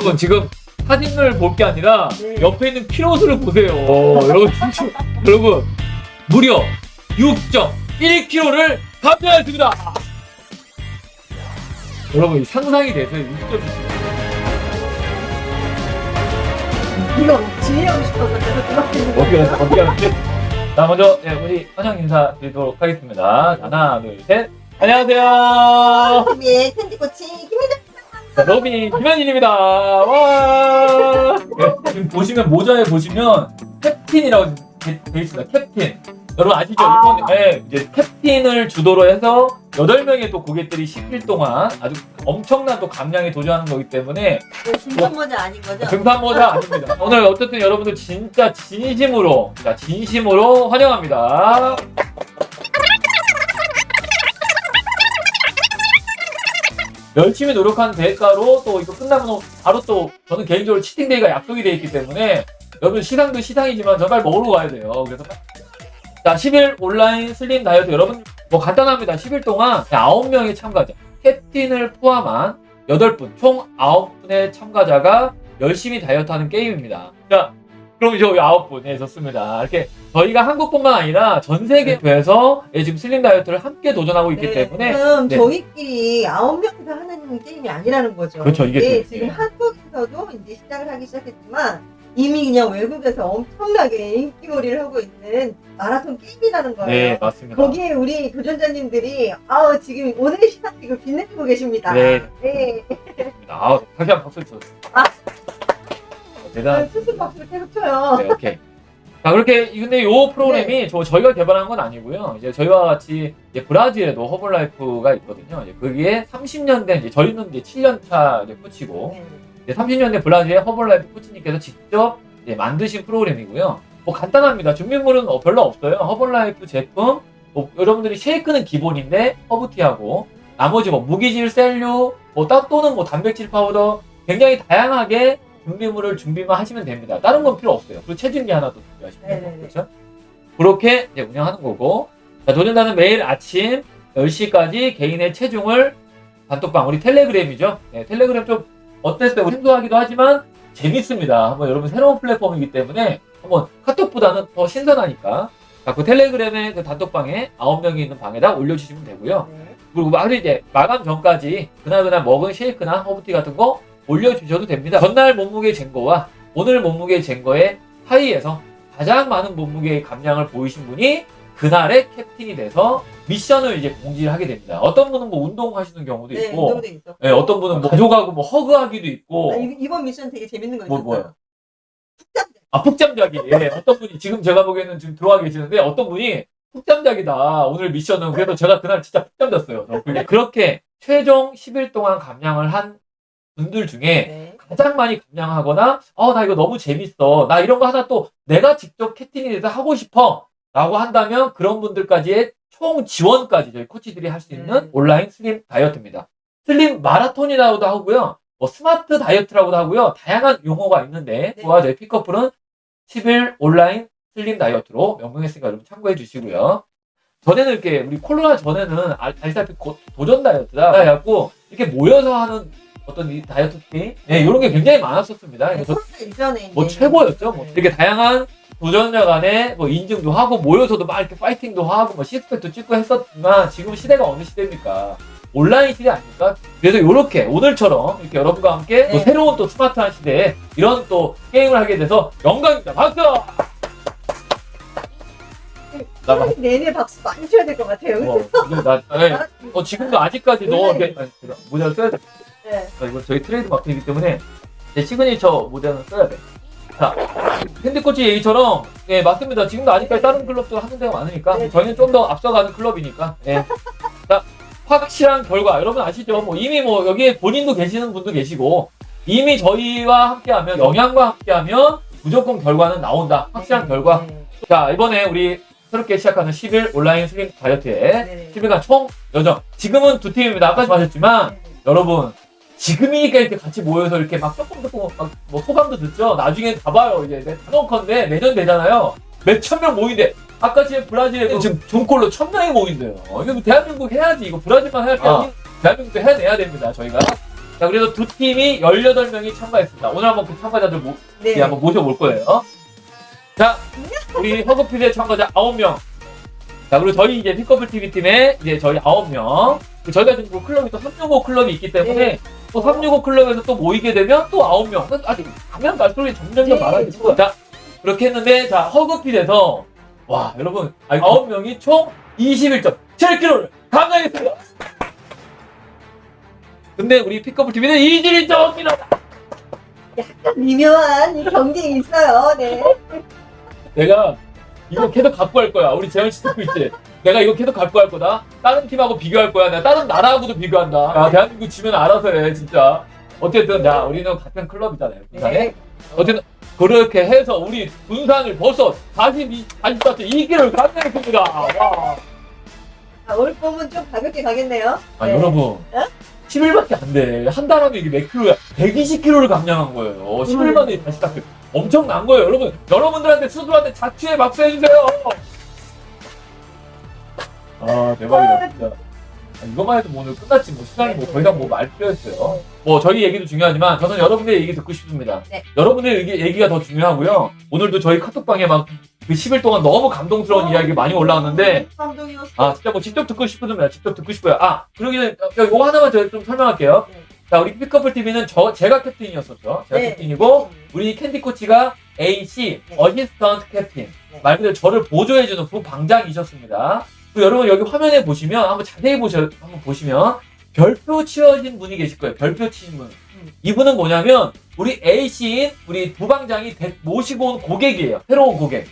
여러분 지금 사진을 볼 게 아니라 네. 옆에 있는 키로수를 보세요. 여러분 지금 여러분 무려 6.1kg를 감량했습니다. 여러분 이 상상이 되세요? 6.1kg. 이거 지휘하고 싶어서 계속 하세요? 어떻게 하세요? 자 먼저 네, 우리 환영 인사 드리도록 하겠습니다. 자, 하나 둘 셋. 안녕하세요. 캔디코치 김희정 자, 러비 김현진입니다. 와. 네, 지금 보시면 모자에 보시면 캡틴이라고 돼, 돼 있습니다. 캡틴. 여러분 아시죠? 아. 이번에 네, 이제 캡틴을 주도로 해서 8명의 또 고객들이 10일 동안 아주 엄청난 또 감량에 도전하는 거기 때문에 중간 모자 아닌 거죠? 등산 모자 아닙니다. 오늘 어쨌든 여러분들 진짜 진심으로, 자, 진심으로 환영합니다. 열심히 노력한 대가로 또 이거 끝나면 바로 또 저는 개인적으로 치팅데이가 약속이 돼 있기 때문에 여러분 시상도 시상이지만 정말 먹으러 가야 돼요. 그래서 자 10일 온라인 슬림 다이어트 여러분 뭐 간단합니다. 10일 동안 9명의 참가자 캡틴을 포함한 8분 총 9분의 참가자가 열심히 다이어트하는 게임입니다. 자 그럼 이제 9분 예 좋습니다. 이렇게 저희가 한국뿐만 아니라 전 세계에서 예, 지금 슬림 다이어트를 함께 도전하고 있기 네, 때문에 지금 네. 저희끼리 아홉 명이서 하는 게임이 아니라는 거죠. 그렇죠, 이게 예, 또- 지금 예. 한국에서도 이제 시작을 하기 시작했지만 이미 그냥 외국에서 엄청나게 인기몰이를 하고 있는 마라톤 게임이라는 거예요. 네 맞습니다. 거기에 우리 도전자님들이 아우 지금 오늘 시상식을 빛내고 계십니다. 네. 네. 아, 다시 한번 박수 쳐주세요. 아. 대단. 수술 박수를 계속 쳐요. 네, 오케이. 자, 그렇게, 근데 요 프로그램이 저, 저희가 개발한 건 아니고요. 이제 저희와 같이 이제 브라질에도 허블라이프가 있거든요. 이제 거기에 30년 된, 이제 저희는 이제 7년 차 이제 코치고, 네. 이제 30년 된 브라질의 허블라이프 코치님께서 직접 이제 만드신 프로그램이고요. 뭐 간단합니다. 준비물은 어, 별로 없어요. 허블라이프 제품, 뭐 여러분들이 쉐이크는 기본인데 허브티하고 나머지 뭐 무기질 셀류, 뭐 딱 또는 뭐 단백질 파우더 굉장히 다양하게 준비물을 준비만 하시면 됩니다. 다른 건 필요 없어요. 그리고 체중계 하나 더 준비하시면 네네네. 그렇죠? 그렇게 이제 운영하는 거고 자, 도전자는 매일 아침 10시까지 개인의 체중을 단톡방 우리 텔레그램이죠. 네, 텔레그램 좀 어땠어요? 우리 생소하기도 하지만 재밌습니다. 한번 여러분 새로운 플랫폼이기 때문에 한번 카톡보다는 더 신선하니까 자, 그 텔레그램의 그 단톡방에 9명이 있는 방에다 올려주시면 되고요. 네. 그리고 하루 이제 마감 전까지 그날그날 먹은 쉐이크나 허브티 같은 거 올려주셔도 됩니다. 전날 몸무게 잰 거와 오늘 몸무게 잰 거의 사이에서 가장 많은 몸무게의 감량을 보이신 분이 그날의 캡틴이 돼서 미션을 이제 공지를 하게 됩니다. 어떤 분은 뭐 운동하시는 경우도 네, 있고, 운동도 있어. 예, 어떤 분은 뭐 가족하고 뭐 허그하기도 있고, 아, 이- 이번 미션 되게 재밌는 거 뭐, 있었어요. 뭐요? 아, 푹잠자기. 예, 어떤 분이 지금 제가 보기에는 지금 들어와 계시는데 어떤 분이 푹잠자기다. 오늘 미션은 그래도 제가 그날 진짜 푹잠 잤어요. 그렇게 최종 10일 동안 감량을 한 분들 중에 네. 가장 많이 감량하거나 어, 나 이거 너무 재밌어. 나 이런 거 하나 또 내가 직접 캐팅이 돼서 하고 싶어. 라고 한다면 그런 분들까지의 총 지원까지 저희 코치들이 할 수 있는 음. 온라인 슬림 다이어트입니다. 슬림 마라톤이라고도 하고요. 뭐 스마트 다이어트라고도 하고요. 다양한 용어가 있는데 네. 그와 저희 픽커플은 10일 온라인 슬림 다이어트로 명명했으니까 여러분 참고해 주시고요. 전에는 이렇게 우리 코로나 전에는 알- 알다시피 고- 도전 다이어트다 해갖고 이렇게 모여서 하는 어떤 이 다이어트 게임 네, 이런 게 굉장히 많았었습니다. 네, 그래서 코로나 이전에 뭐 이제 최고였죠. 뭐 네. 되게 다양한 도전자 간에 뭐 인증도 하고 모여서도 막 이렇게 파이팅도 하고 뭐 시스템도 찍고 했었지만 지금 시대가 어느 시대입니까? 온라인 시대 아닙니까? 그래서 이렇게 오늘처럼 이렇게 여러분과 함께 또 네. 새로운 또 스마트한 시대에 이런 또 게임을 하게 돼서 영광입니다. 박수! 나 막- 내내 박수 많이 쳐야 될 것 같아요. 뭐, 이거 나, 예. 어, 지금도. 이렇게 아니, 그래, 모자를 써야 돼. 네. 자, 이건 저희 트레이드 마크이기 때문에 제 시그니처 모자는 써야 돼. 자, 핸드코치 얘기처럼 예 맞습니다. 지금도 아직까지 다른 클럽도 하는 데가 많으니까 네. 저희는 좀 더 앞서가는 클럽이니까. 예. 자, 확실한 결과 여러분 아시죠? 뭐 이미 뭐 여기에 본인도 계시는 분도 계시고 이미 저희와 함께하면 영양과 함께하면 무조건 결과는 나온다. 확실한 결과. 네. 자 이번에 우리 새롭게 시작하는 10일 온라인 슬림 다이어트에 네. 10일간 총 여정. 지금은 두 팀입니다. 아까 말씀하셨지만 네. 여러분 지금이니까 이렇게 같이 모여서 이렇게 막 조금 조금 막뭐 소감도 듣죠. 나중에 봐봐요. 이제 내 단언컨대 내년 되잖아요. 몇 천 명 모인대. 아까 지금 브라질에 지금 종골로 천 명이 모인대요. 이거 뭐 대한민국 해야지. 이거 브라질만 할게 아. 대한민국도 해내야 됩니다. 저희가. 자, 그래서 두 팀이 18명이 참가했습니다. 오늘 한번 그 참가자들 모, 네. 예, 한번 모셔볼 거예요. 자, 우리 허그필의 참가자 9명. 자, 그리고 저희 이제 피커블 TV 팀에 이제 저희 9명. 그 저희가 지금 그 클럽이 또 365 클럽이 있기 때문에 네. 또 365 클럽에서 또 모이게 되면 또 9명. 아직 가면 갈수록 점점 더 네. 많아지는 거야. 자, 그렇게 했는데, 자, 허그필에서, 와, 여러분, 9명이 총 21.7kg를 감당했습니다. 근데 우리 피커블 TV는 21.5kg! 약간 미묘한 이 경쟁이 있어요. 네. 내가 이거 계속 갖고 할 거야. 우리 재현 씨 듣고 있지? 내가 이거 계속 갖고 할 거다. 다른 팀하고 비교할 거야. 내가 다른 나라하고도 비교한다. 야, 대한민국 지면 알아서 해, 진짜. 어쨌든, 야, 우리는 같은 클럽이잖아요. 부산에. 네. 어쨌든, 그렇게 해서 우리 군산을 벌써 42, 44.2kg를 감당했습니다. 와. 아, 올 봄은 좀 가볍게 가겠네요. 아, 네. 여러분. 10일밖에 안 돼. 한 달 하면 이게 몇 킬로야? 120킬로를 감량한 거예요. 10일 만에 다시 딱 엄청난 거예요. 여러분, 여러분들한테 스스로한테 자취의 박수 해주세요. 아, 대박이다, 진짜. 아, 이거만 해도 뭐 오늘 끝났지. 뭐 시간이 뭐더 이상 뭐말 필요 했어요. 뭐 저희 얘기도 중요하지만 저는 여러분들의 얘기 듣고 싶습니다. 네. 여러분들의 얘기, 얘기가 더 중요하고요. 오늘도 저희 카톡방에 막 그 10일 동안 너무 감동스러운 이야기 많이 올라왔는데 감동이었어. 아 진짜 뭐 직접 듣고 싶으면 직접 듣고 싶어요. 아 그러기 전에 어, 이거 하나만 제가 좀 설명할게요. 네. 자 우리 피커플 TV는 저 제가 캡틴이었었죠. 제가 네. 캡틴이고 우리 캔디 코치가 AC 네. 어시스턴트 캡틴 네. 말 그대로 저를 보조해주는 부 방장이셨습니다. 여러분 여기 화면에 보시면 한번 자세히 보셔 한번 보시면 별표 치어진 분이 계실 거예요. 별표 치신 분. 음. 이분은 뭐냐면 우리 AC인 우리 부방장이 대- 모시고 온 고객이에요. 새로운 고객.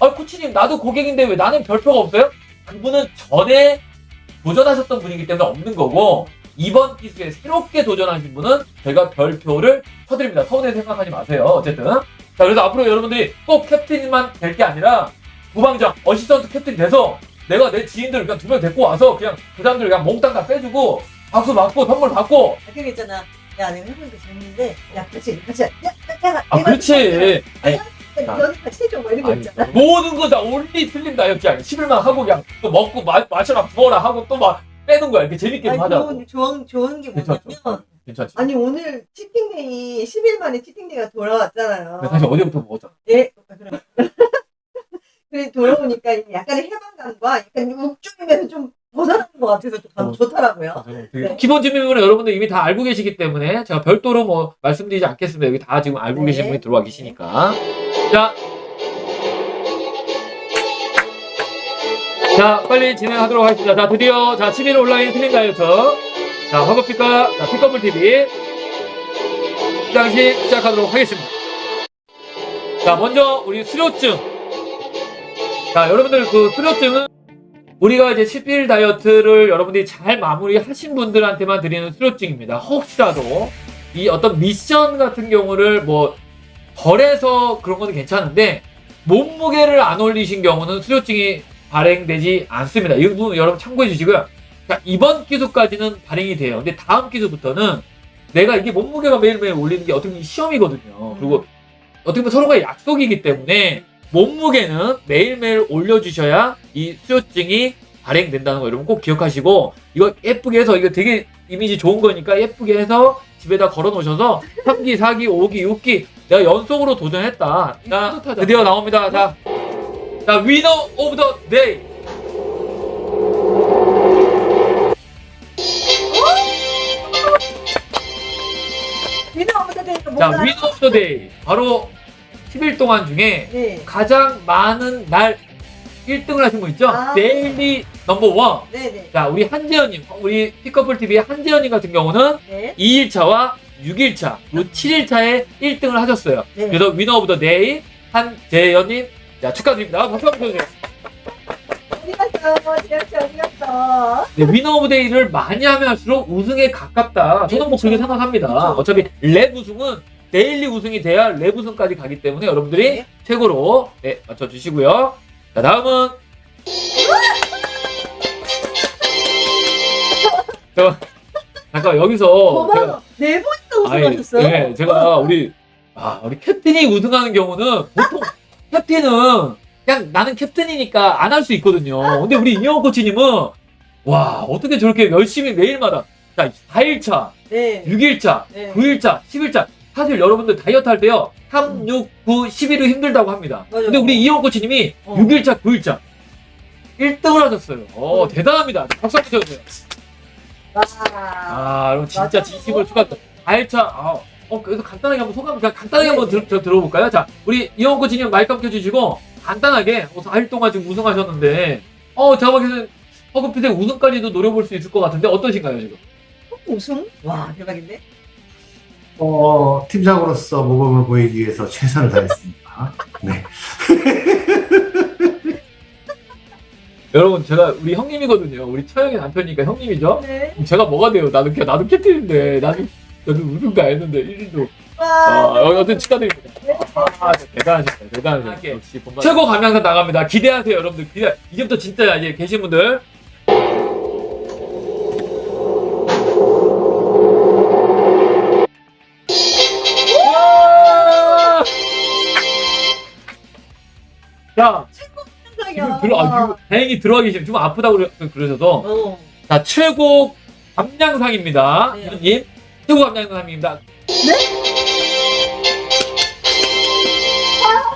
아 코치님 나도 고객인데 왜 나는 별표가 없어요? 그분은 전에 도전하셨던 분이기 때문에 없는 거고 이번 기수에 새롭게 도전하신 분은 제가 별표를 쳐드립니다. 서운해 생각하지 마세요. 어쨌든 자 그래서 앞으로 여러분들이 꼭 캡틴만 될 게 아니라 부방장, 어시스턴트 캡틴 돼서 내가 내 지인들 그냥 두 명 데리고 와서 그냥 그 사람들 그냥 몽땅 다 빼주고 박수 받고 선물 받고 아, 그게 있잖아. 야, 내가 해보니까 재밌는데, 야, 같이, 같이, 야, 야, 야, 아 그렇지 아니, 해줘, 뭐 이런 거 아니, 있잖아. 모든 거 다 올리 틀린 다 이렇게 아니 11만 하고 그냥 또 먹고 마, 마셔라 부어라 하고 또 막 빼는 거야 이렇게 재밌게 아니, 하자고 좋은, 좋은, 좋은 게 괜찮죠? 뭐냐면, 괜찮지? 아니, 오늘 치팅데이, 10일 만에 치팅데이가 돌아왔잖아요. 근데 사실 어제부터 먹었잖아 예, 그래. 그래, 돌아오니까 약간의 해방감과 약간 욱주이면서 좀 벗어나는 것 같아서 좀 어. 좋더라고요. 네. 기본 주민번호 여러분들 이미 다 알고 계시기 때문에 제가 별도로 뭐 말씀드리지 않겠습니다. 여기 다 지금 알고 네. 계신 분이 들어와 계시니까. 자. 자, 빨리 진행하도록 하겠습니다. 자, 드디어, 자, 11월 온라인 틀린 다이어트. 자, 허브피카, 자, 피커블 TV. 시상식 시작하도록 하겠습니다. 자, 먼저, 우리 수료증. 자, 여러분들 그 수료증은 우리가 이제 10일 다이어트를 여러분들이 잘 마무리 하신 분들한테만 드리는 수료증입니다. 혹시라도 이 어떤 미션 같은 경우를 뭐 덜해서 그런 것도 괜찮은데 몸무게를 안 올리신 경우는 수료증이 발행되지 않습니다. 이 부분 여러분 참고해 주시고요. 자, 이번 기수까지는 발행이 돼요. 근데 다음 기수부터는 내가 이게 몸무게가 매일매일 올리는 게 어떻게 보면 시험이거든요. 그리고 어떻게 보면 서로가 약속이기 때문에 몸무게는 매일매일 올려주셔야 이 수료증이 발행된다는 거 여러분 꼭 기억하시고 이거 예쁘게 해서 이거 되게 이미지 좋은 거니까 예쁘게 해서 집에다 걸어 놓으셔서 3기, 4기, 5기, 6기 내가 연속으로 도전했다. 자, 드디어 나옵니다. 자, 자 위너 오브 더 데이. 위너부터 되니까 자, 뭔가. 위너 오브 더 데이. 바로 10일 동안 중에 네. 가장 많은 날 1등을 하신 분 있죠? 아. 데일리 넘버 원. 네네. 자, 우리 한재현님, 우리 피커플 TV의 한재현님 같은 경우는 네. 2일차와 6일차, 그리고 7일차에 1등을 하셨어요. 네. 그래서 위너 오브 더 데이 한재현님, 자, 축하드립니다. 박수 한번. 어디 갔어? 지하철 어디 갔어? 네, 위너 오브 데이를 많이 하면 할수록 우승에 가깝다. 저는 뭐 그렇게 생각합니다. 어차피 랩 우승은 데일리 우승이 돼야 랩 우승까지 가기 때문에 여러분들이 네. 최고로 네, 맞춰주시고요. 자, 다음은 저, 잠깐 여기서 제가-. 네 번이나 우승하셨어. 네, 제가 우리 아, 우리 캡틴이 우승하는 경우는 보통 캡틴은 그냥 나는 캡틴이니까 안 할 수 있거든요. 근데 우리 이영호 코치님은 와 어떻게 저렇게 열심히 매일마다 자 4일차, 네. 6일차, 네. 9일차, 10일차. 사실 여러분들 다이어트 할 때요. 3, 6, 9, 11을 힘들다고 합니다. 맞아요. 근데 우리 이용 코치님이 어. 6일차, 9일차 1등을 하셨어요. 어, 음. 대단합니다. 박수 한번 쳐주세요. 와. 아, 여러분 진짜 맞아요. 진심으로 축하드립니다. 4일차, 아, 어, 그래서 간단하게 한번 소감, 그냥 간단하게 네, 한번 네. 들, 저 들어볼까요? 자, 우리 이용 코치님 한번 켜주시고, 간단하게, 어, 4일 동안 지금 우승하셨는데, 어, 제가 보기에는 허그핏의 우승까지도 노려볼 수 있을 것 같은데, 어떠신가요, 지금? 우승? 와, 대박인데? 어, 팀장으로서 모범을 보이기 위해서 최선을 다했습니다. 네. 여러분, 제가 우리 형님이거든요. 우리 처형의 남편이니까 형님이죠? 네. 제가 뭐가 돼요? 나도, 캡- 나도 캡틴인데, 나도, 저도 우승도 안 했는데, 1위도. 와. 아, 여튼 축하드립니다. 아, 대단하셨어요. 대단하셨어요. 역시 최고 감량사 나갑니다. 기대하세요, 여러분들. 기대. 이제부터 진짜 이제 계신 분들. 자, 지금 들어, 아, 지금 다행히 들어와 계시면 좀 아프다고 그러- 그러셔서. 어. 자, 최고 감량상입니다. 네. 위원님, 최고 감량상입니다.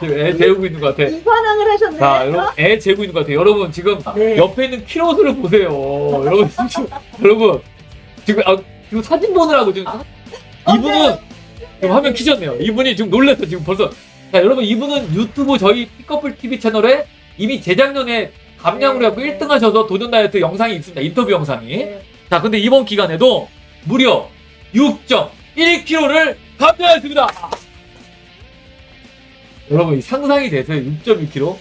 지금 애 재우고 있는 것 같아. 이관왕을 하셨네. 자, 여러분, 애 재고 있는 것 같아요. 여러분, 지금 네. 옆에 있는 키로수를 보세요. 여러분, 지금, 여러분, 지금, 아, 지금 사진 보느라고 지금, 이분은, 지금 화면 키셨네요. 이분이 지금 놀랐어, 지금 벌써. 자, 여러분, 이분은 유튜브 저희 피커플 TV 채널에 이미 재작년에 감량으로 네. 해갖고 1등 하셔서 도전 다이어트 영상이 있습니다. 인터뷰 영상이. 네. 자, 근데 이번 기간에도 무려 6.1kg를 감량했습니다. 여러분, 이 상상이 되세요? 6.1kg?